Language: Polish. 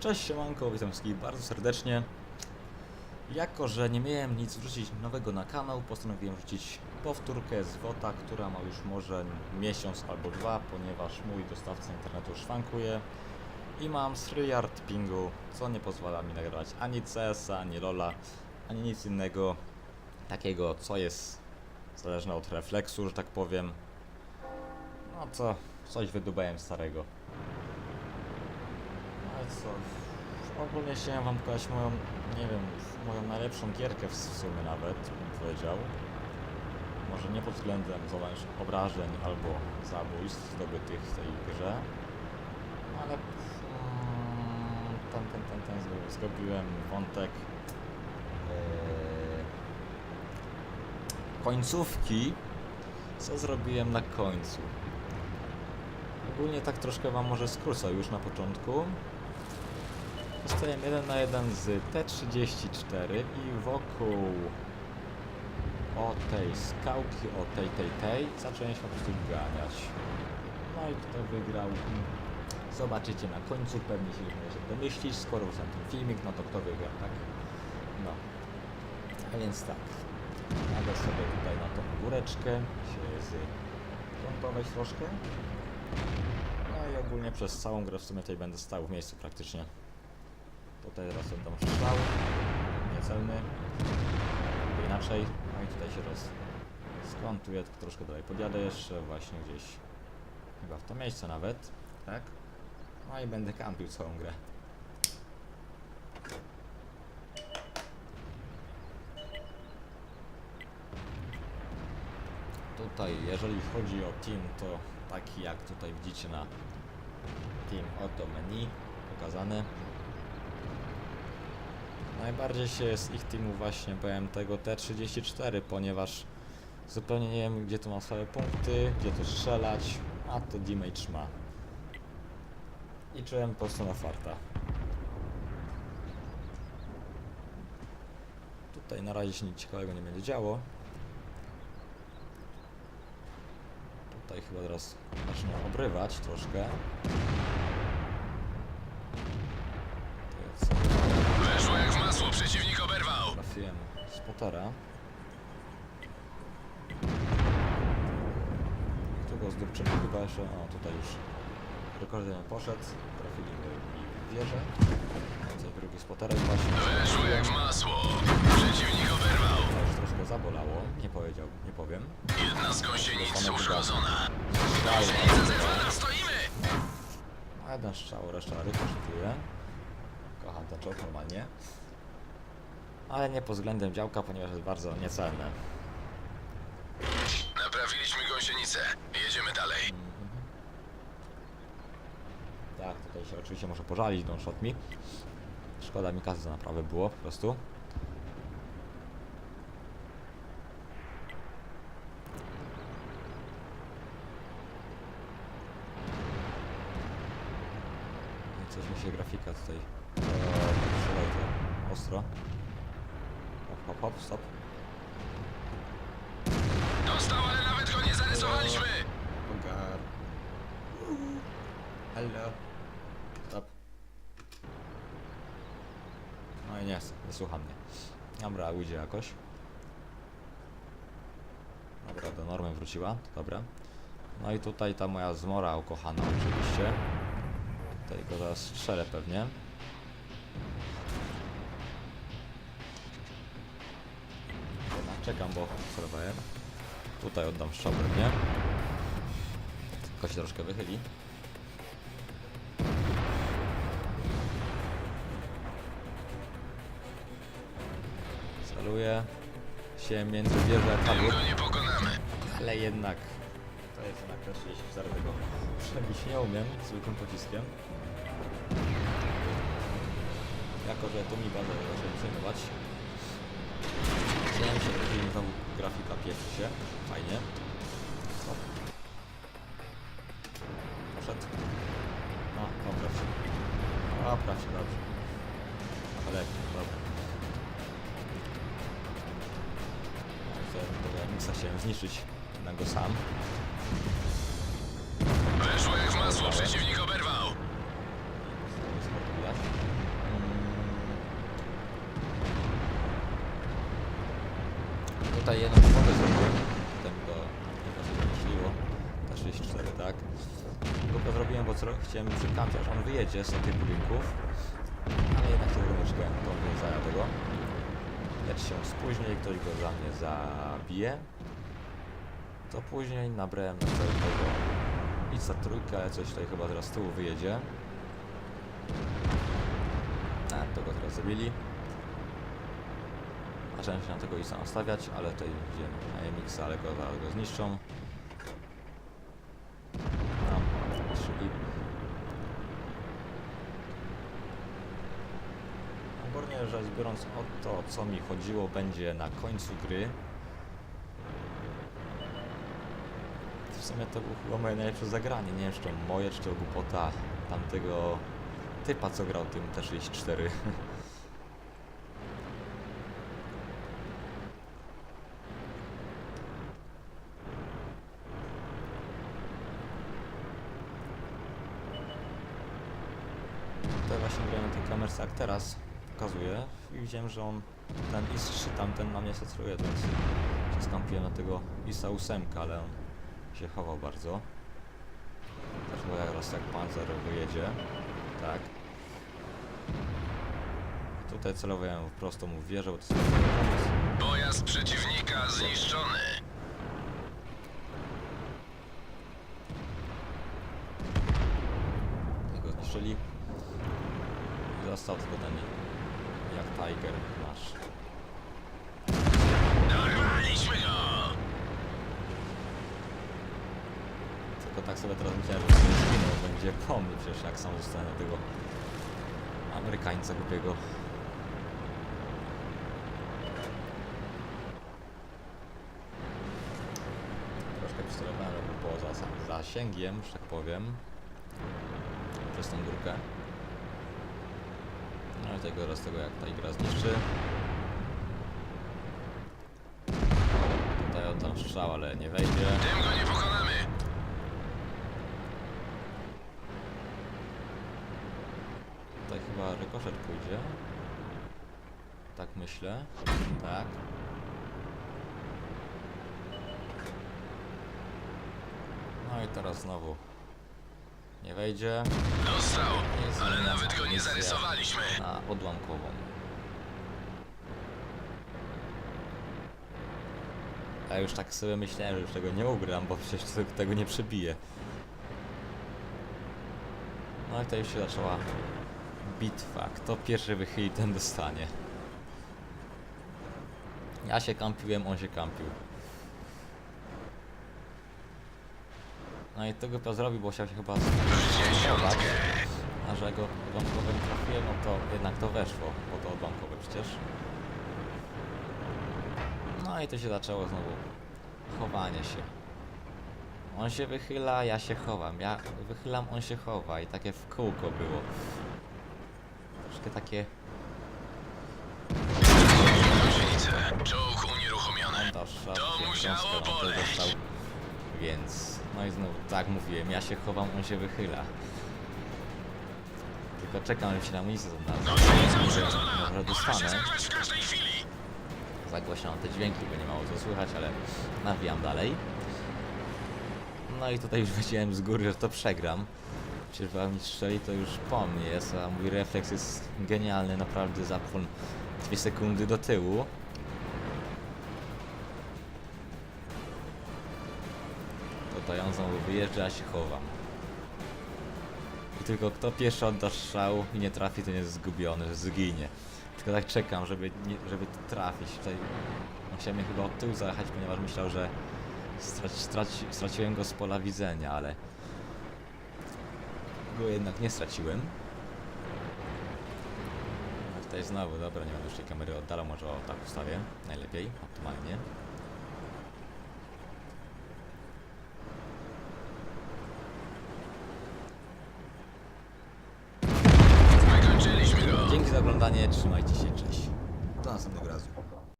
Cześć siemanko, witam wszystkich bardzo serdecznie. Jako, że nie miałem nic wrzucić nowego na kanał, postanowiłem wrzucić powtórkę z WOTA, która ma już może miesiąc albo dwa, ponieważ mój dostawca internetu szwankuje i mam tryhard pingu, co nie pozwala mi nagrywać ani CS-a, ani LoLa, ani nic innego takiego, co jest zależne od refleksu, że tak powiem. No co, coś wydubałem starego. Co, ogólnie chciałem wam pokazać moją, nie wiem, moją najlepszą gierkę w, sumie nawet, bym powiedział. Może nie pod względem obrażeń albo zabójstw zdobytych w tej grze, ale mm, ten, ten, ten, ten zrobiłem wątek yy, końcówki, co zrobiłem na końcu. Ogólnie tak troszkę wam może skrócę już na początku. Zostałem jeden na jeden z T34 i wokół o tej skałki, o tej, tej, tej się po prostu ganiać. No i kto wygrał? Zobaczycie na końcu, pewnie się możecie domyślić, skoro już ten filmik, no to kto wygrał, tak? No. A więc tak, jadę sobie tutaj na tą góreczkę, się z kątować troszkę. No i ogólnie przez całą grę w sumie tutaj będę stał w miejscu praktycznie. Tutaj teraz oddam strzał, niecelny, inaczej. No i tutaj się roz... skontuję, tylko troszkę dalej podjadę jeszcze, właśnie gdzieś chyba w to miejsce nawet, tak? No i będę kampił całą grę. Tutaj, jeżeli chodzi o team, to taki jak tutaj widzicie na team oto menu pokazane. Najbardziej się z ich teamu właśnie bałem tego T34, ponieważ zupełnie nie wiem gdzie tu mam swoje punkty, gdzie tu strzelać, a to damage ma. I czułem po prostu na farta. Tutaj na razie się nic ciekawego nie będzie działo. Tutaj chyba teraz zacznę obrywać troszkę. To jest- Masło, przeciwnik oberwał. Trafiłem spotera. Tu go zdupczymy chyba jeszcze. O, tutaj już rekordem poszedł. Trafili w wieżę. Tutaj drugi spoterek właśnie. Weszło jak w masło, przeciwnik oberwał. To już troszkę zabolało. Nie powiedział, nie powiem. Jedna z gąsienic uszkodzona. Strzał, Zezwala, stoimy! a jeden strzał, reszta rykosztuje. Kocham ten czołg normalnie. Ale nie pod względem działka, ponieważ jest bardzo niecelne. Naprawiliśmy gąsienicę. Jedziemy dalej. Tak, tutaj się oczywiście może pożalić Don Shot Mi. Szkoda mi kasy za naprawę było po prostu. I Coś mi się grafika tutaj. To ostro. Hop, hop, stop. Dostał, ale nawet go nie zarysowaliśmy. Ogar. Hello. Stop. No i nie, nie słucha mnie. Dobra, ujdzie jakoś. Dobra, do normy wróciła, to dobra. No i tutaj ta moja zmora ukochana oczywiście. Tutaj go zaraz strzelę pewnie. Czekam, bo. Tutaj oddam strzał pewnie. Tylko się troszkę wychyli. Celuję się między wieżę a nie ale jednak to jest jednak też jeśli wcale tego przebić nie umiem zwykłym pociskiem. Jako, że tu mi będę zacząłem zajmować. Mi się, że znowu grafika pieprzy się. Fajnie. Stop. Poszedł. No, popraw się. Popraw się, dobrze. Ale dobra. Chcę tego miksa chciałem zniszczyć na go sam. Weszło jak w masło, przeciwnik oberwał. Nie jest to widać. Tutaj jedną wodę zrobiłem, potem go chyba się zamyśliło. Ta 64, tak. Tylko zrobiłem, bo chciałem przykampić, aż on wyjedzie z tych budynków. Ale jednak się troszeczkę to zajadę go. Lecz się spóźni, ktoś go za mnie zabije. To później nabrałem na całego tego idź za trójkę, ale coś tutaj chyba teraz z tyłu wyjedzie. Tak, to go teraz zabili. Zacząłem się na tego Isa nastawiać, ale tutaj widziałem AMX, ale go go zniszczą. No, czyli... Ogólnie rzecz biorąc o to, co mi chodziło, będzie na końcu gry. W sumie to było chyba moje najlepsze zagranie. Nie wiem, czy to moje, czy to głupota tamtego typa, co grał tym T64. właśnie grałem kamerce jak teraz pokazuje i widziałem, że on ten IS-3 tamten na mnie setruje, więc się na tego ISA 8, ale on się chował bardzo. Też bo jak raz jak panzer wyjedzie, tak. Tutaj celowałem prosto mu wieżę, bo to jest. Pojazd przeciwnika zniszczony. Tego zniszczyli. I został tylko ten jak Tiger nasz. Dorwaliśmy go! Tylko tak sobie teraz myślałem, że zginął, będzie po mnie przecież jak sam zostanę tego Amerykańca głupiego. Troszkę przystosowałem jakby poza zasięgiem, że tak powiem. Przez tą górkę. No i tego raz tego jak ta gra zniszczy. Tutaj oddam strzał, ale nie wejdzie. Tym go nie pokonamy. Tutaj chyba rykoszet pójdzie. Tak myślę. Tak. No i teraz znowu. Nie wejdzie. Dostał, Jest ale zmiana nawet go nie zarysowaliśmy. Na odłamkową. A już tak sobie myślałem, że już tego nie ugram, bo przecież te- tego nie przebiję. No i tutaj już się zaczęła bitwa. Kto pierwszy wychyli, ten dostanie. Ja się kampiłem, on się kampił. No i tego chyba zrobił, bo chciał się chyba zdenerwować. A że go odłamkowe nie trafiłem, no to jednak to weszło, bo to odłamkowe przecież. No i to się zaczęło znowu chowanie się. On się wychyla, ja się chowam. Ja wychylam, on się chowa i takie w kółko było. Troszkę takie. Czołg unieruchomiony. To musiało boleć. Więc, no i znowu, tak mówiłem, ja się chowam, on się wychyla. Tylko czekam, żeby się na miejsce znalazł. Gąsienica Może, dostanę. Zagłaśniam te dźwięki, bo nie mało co słychać, ale nawijam dalej. No i tutaj już wiedziałem z góry, że to przegram. Wam mi strzeli, to już po mnie jest, a mój refleks jest genialny, naprawdę zapłon dwie sekundy do tyłu. Znowu wyjeżdża, się chowam. I tylko kto pierwszy odda strzał i nie trafi, ten jest zgubiony, zginie. Tylko tak czekam, żeby, nie, żeby trafić. Tutaj on chciał mnie chyba od tyłu zajechać, ponieważ myślał, że straci, straci, straciłem go z pola widzenia, ale go jednak nie straciłem. A tutaj znowu, dobra, nie będę już tej kamery oddalał, może o tak ustawię, najlepiej, optymalnie. 室外机械。